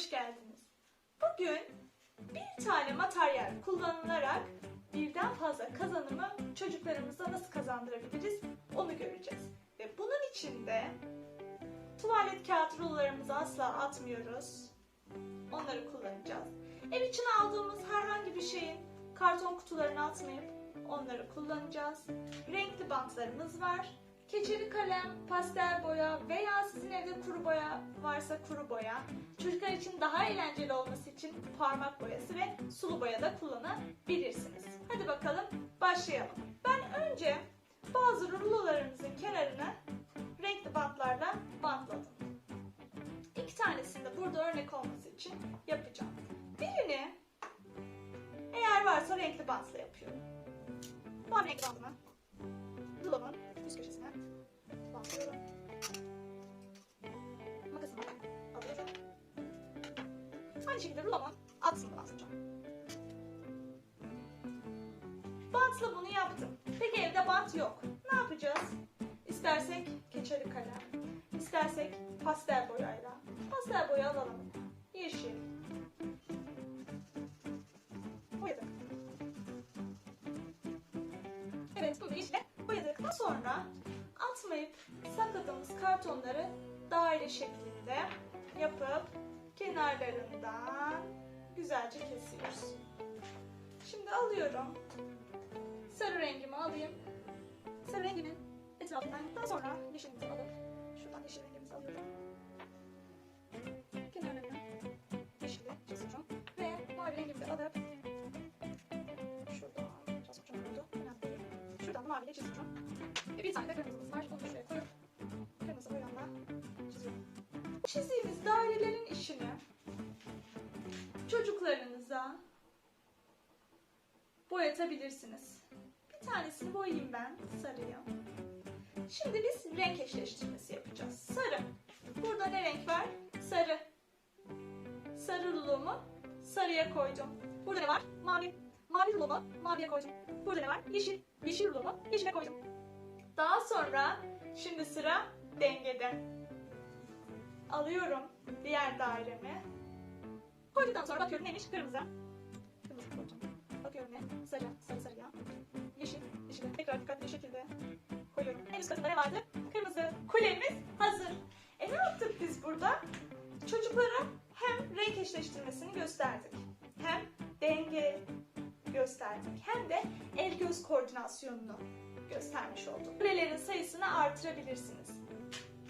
hoş geldiniz. Bugün bir tane materyal kullanılarak birden fazla kazanımı çocuklarımıza nasıl kazandırabiliriz onu göreceğiz. Ve bunun için de tuvalet kağıt rulolarımızı asla atmıyoruz. Onları kullanacağız. Ev için aldığımız herhangi bir şeyin karton kutularını atmayıp onları kullanacağız. Renkli bantlarımız var Keçeli kalem, pastel boya veya sizin evde kuru boya varsa kuru boya. Çocuklar için daha eğlenceli olması için parmak boyası ve sulu boya da kullanabilirsiniz. Hadi bakalım başlayalım. Ben önce bazı rulolarımızın kenarını renkli bantlarla bantladım. İki tanesini de burada örnek olması için yapacağım. Birini eğer varsa renkli bantla yapıyorum. Mavi renkli bandımı Şekilde rulomun altını bantlayacağım. Bantla bunu yaptım. Peki evde bant yok. Ne yapacağız? İstersek keçeli kalem, istersek pastel boyayla. Pastel boya alalım. Yeşil. Boyadık. Evet bunu yeşile boyadıktan sonra atmayıp sakladığımız kartonları daire şeklinde yapıp kenarlarından güzelce kesiyoruz. Şimdi alıyorum. Sarı rengimi alayım. Sarı renginin etrafından daha sonra yeşilimizi alıp şuradan yeşil rengimizi alıyorum. Kenarlarına yeşili çiziyorum. Ve mavi rengimi alıp şuradan biraz maviyle çiziyorum. Ve bir tane de kırmızımız var. Onu şuraya koyup kırmızı boyamla çiziyorum. Çizdiğimiz dairelerin çocuklarınıza boyatabilirsiniz. Bir tanesini boyayayım ben sarıya. Şimdi biz renk eşleştirmesi yapacağız. Sarı. Burada ne renk var? Sarı. Sarı rulomu sarıya koydum. Burada ne var? Mavi. Mavi rulomu maviye koydum. Burada ne var? Yeşil. Yeşil rulomu yeşile koydum. Daha sonra şimdi sıra dengede. Alıyorum diğer dairemi. Koyduktan sonra bakıyorum neymiş? Kırmızı. Kırmızı koydum. Bakıyorum ne? Sarı, sarı sarıya. Yeşil, yeşile. Tekrar dikkatli bir şekilde koyuyorum. En üst katında ne vardı? Kırmızı. Kulemiz hazır. E ne yaptık biz burada? Çocuklara hem renk eşleştirmesini gösterdik. Hem denge gösterdik. Hem de el göz koordinasyonunu göstermiş olduk. Kulelerin sayısını artırabilirsiniz.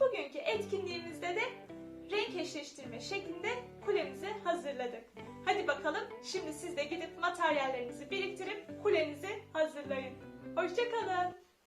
Bugünkü etkinliğimizde de renk eşleştirme şeklinde kulemizi hazırladık. Hadi bakalım şimdi siz de gidip materyallerinizi biriktirip kulenizi hazırlayın. Hoşçakalın.